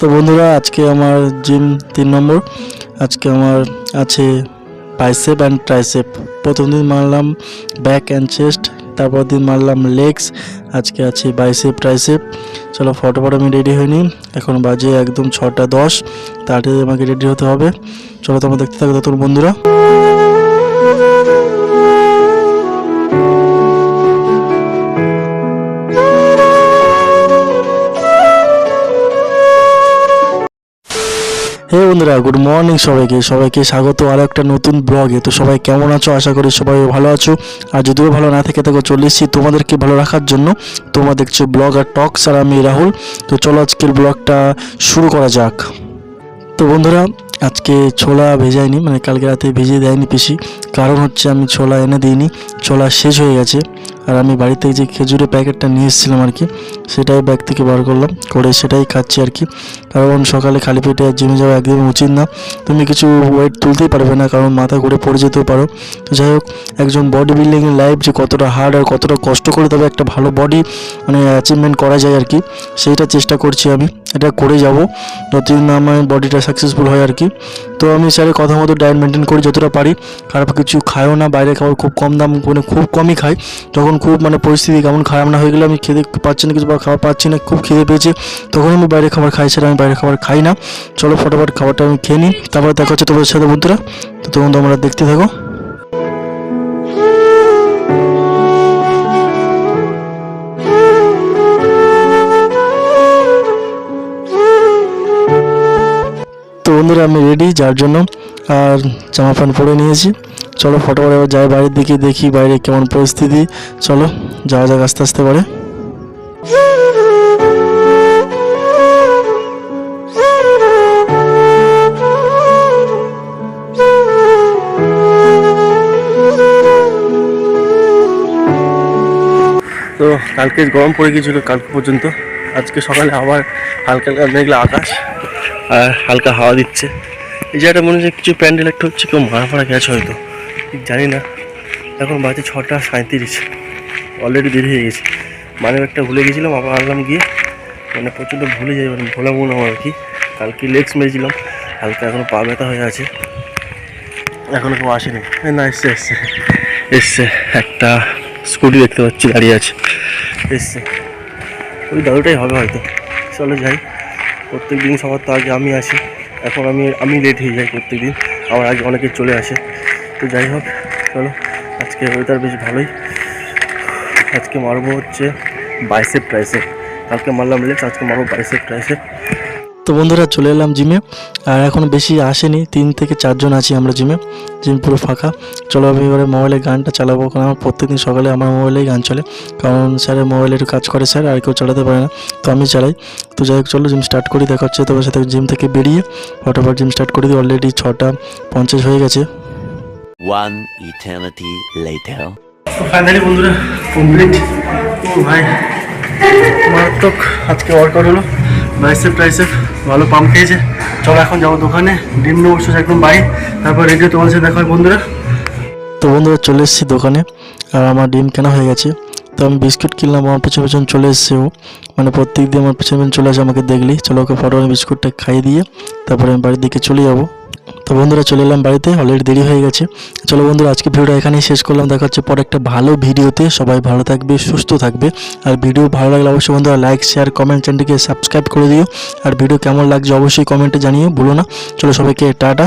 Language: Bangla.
তো বন্ধুরা, আজকে আমার জিম তিন নম্বর। আজকে আমার আছে বাইসেপ অ্যান্ড ট্রাইসেপ প্রথম দিন মারলাম ব্যাক অ্যান্ড চেস্ট তারপর দিন মারলাম লেগস আজকে আছে বাইসেপ ট্রাইসেপ চলো ফটোফট আমি রেডি হইনি এখন বাজে একদম ছটা দশ, তাড়াতাড়ি আমাকে রেডি হতে হবে। চলো তোমরা দেখতে থাকো তোর বন্ধুরা। হে বন্ধুরা গুড মর্নিং সবাইকে। সবাইকে স্বাগত। আরও একটা নতুন ব্লগে তো সবাই কেমন আছো? আশা করি সবাই ভালো আছো। আর যদিও ভালো না থেকে থাকো, চলে এসেছি তোমাদেরকে ভালো রাখার জন্য। তোমরা দেখছ ব্লগ আর টক আর আমি রাহুল। তো চলো আজকের ব্লগটা শুরু করা যাক। তো বন্ধুরা, আজকে ছোলা ভেজাইনি মানে কালকে রাতে ভেজে দেয়নি পিসি। কারণ হচ্ছে আমি ছোলা এনে দিইনি, ছোলা শেষ হয়ে গেছে। আর আমি বাড়ি থেকে যে খেজুরের প্যাকেটটা নিয়ে এসেছিলাম আর কি, সেটাই ব্যাগ থেকে বার করলাম, করে সেটাই খাচ্ছি আর কি। কারণ সকালে খালি পেটে জিমে যাওয়া একদমই উচিত না। তুমি কিছু ওয়েট তুলতেই পারবে না, কারণ মাথা ঘুরে পড়ে যেতেও পারো। তো যাই হোক, একজন বডি বিল্ডিংয়ের লাইফ যে কতটা হার্ড আর কতটা কষ্ট করে তবে একটা ভালো বডি মানে অ্যাচিভমেন্ট করা যায় আর কি, সেইটা চেষ্টা করছি আমি। এটা করে যাব। যতদিন না আমার বডিটা সাকসেসফুল হয় আর কি। তো আমি স্যারের কথা মতো ডায়েট মেনটেন করি যতটা পারি। খারাপ কিছু খাইও না, বাইরে খাবার খুব কম দাম মানে খুব কমই খাই। তখন খুব মানে পরিস্থিতি কেমন খারাপ না হয়ে গেলে আমি খেতে পাচ্ছি না, কিছু বা খাবার পাচ্ছি না, খুব খেতে পেয়েছে তখন আমি বাইরে খাবার খাই সেটা আমি বাইরে খাবার খাই না। চলো ফটোফট খাবারটা আমি খেয়ে নিই, তারপরে দেখা হচ্ছে তোমাদের সাথে বন্ধুরা। তো তখন তোমরা দেখতে থাকো। তো বন্ধুরা, আমি রেডি যার জন্য, আর জামা প্যান্ট পরে নিয়েছি। চলো ফটোফট এবার যাই বাইরের দিকে, দেখি বাইরে কেমন পরিস্থিতি। চলো, যাওয়া যাক আস্তে আস্তে করে। তো কালকে গরম পড়ে গিয়েছিল, কালকে পর্যন্ত। আজকে সকালে আবার হালকা হালকা মেঘলা আকাশ। আর হালকা হাওয়া দিচ্ছে। এই জায়গাটা মনে হচ্ছে কিছু প্যান্ডেল একটা হচ্ছে, কেউ মারা মারা গেছে হয়তো। ঠিক জানি না। এখন বাজে ছটা সাঁত্রিশ অলরেডি দেরি হয়ে গেছে। মানে একটা ভুলে গেছিলাম, আবার আনলাম গিয়ে। মানে প্রচণ্ড ভুলে যাই মানে ভোলা মনে আমার কি। কালকে লেগস মেরেছিলাম, হালকা এখনও পা ব্যথা হয়ে আছে। এখনও কেউ আসেনি। না, এসছে এসছে। এসছে, একটা স্কুটি দেখতে পাচ্ছি, দাঁড়িয়ে আছে। এসছে। ওই দাদুটাই হবে হয়তো। চলো যাই। প্রত্যেক দিন সবার তো আগে আমি আসি। এখন আমি আমি লেট হয়ে যাই প্রত্যেক দিন আমার আগে অনেকে চলে আসে। তো যাই হোক, চলো। আজকে ওয়েদার বেশ ভালোই। আজকে মারবো হচ্ছে বাইসেপ ট্রাইসেপ কালকে মারলাম লেট আজকে মারবো বাইসেপ ট্রাইসেপ তো বন্ধুরা চলে এলাম জিমে। আর এখন বেশি আসেনি তিন থেকে চারজন আছি আমরা জিমে। জিম পুরো ফাঁকা। চলো আমি এবারে মোবাইলে গানটা চালাবো কারণ আমার প্রত্যেকদিন সকালে আমার মোবাইলেই গান চলে। কারণ স্যারের মোবাইলে একটু কাজ করে স্যার আর কেউ চালাতে পারে না। তো আমি চালাই। তো যাই হোক চলো জিম স্টার্ট করি দেখা হচ্ছে তোমার সাথে জিম থেকে বেরিয়ে। ফটোফট জিম স্টার্ট করে দিই অলরেডি ছটা পঞ্চাশ হয়ে গেছে। One eternity later. তো ফাইনালি বন্ধুরা কমপ্লিট ও ভাই মারাত্মক আজকে ওয়ার্কআউট হলো। বাইসেপ টাইসেপ ভালো পাম্প খেয়েছে। চলো এখন যাব দোকানে। ডিম নেব একদম বাড়ি। তারপর রেডিও তোমার সাথে দেখা হয় বন্ধুরা। তো বন্ধুরা, চলে এসেছি দোকানে। আর আমার ডিম কেনা হয়ে গেছে। তো আমি বিস্কুট কিনলাম, আমার পিছন পিছন চলে এসছে ও। মানে প্রত্যেক দিন আমার পিছন পেছন চলে আসে আমাকে দেখলি চলো ওকে ফটো বিস্কুটটা খাইয়ে দিয়ে তারপরে আমি বাড়ির দিকে চলে যাব। তো বন্ধুরা, চলে এলাম বাড়িতে অলরেডি দেরি হয়ে গেছে। চলো বন্ধুরা, আজকে ভিডিওটা এখানেই শেষ করলাম। দেখা হচ্ছে পরে একটা ভালো ভিডিওতে। সবাই ভালো থাকবে, সুস্থ থাকবে। আর ভিডিও ভালো লাগলে অবশ্যই বন্ধুরা লাইক শেয়ার কমেন্ট চ্যানেলটিকে সাবস্ক্রাইব করে দিও। আর ভিডিও কেমন লাগছে অবশ্যই কমেন্টে জানিও, ভুলো না। চলো সবাইকে টাটা।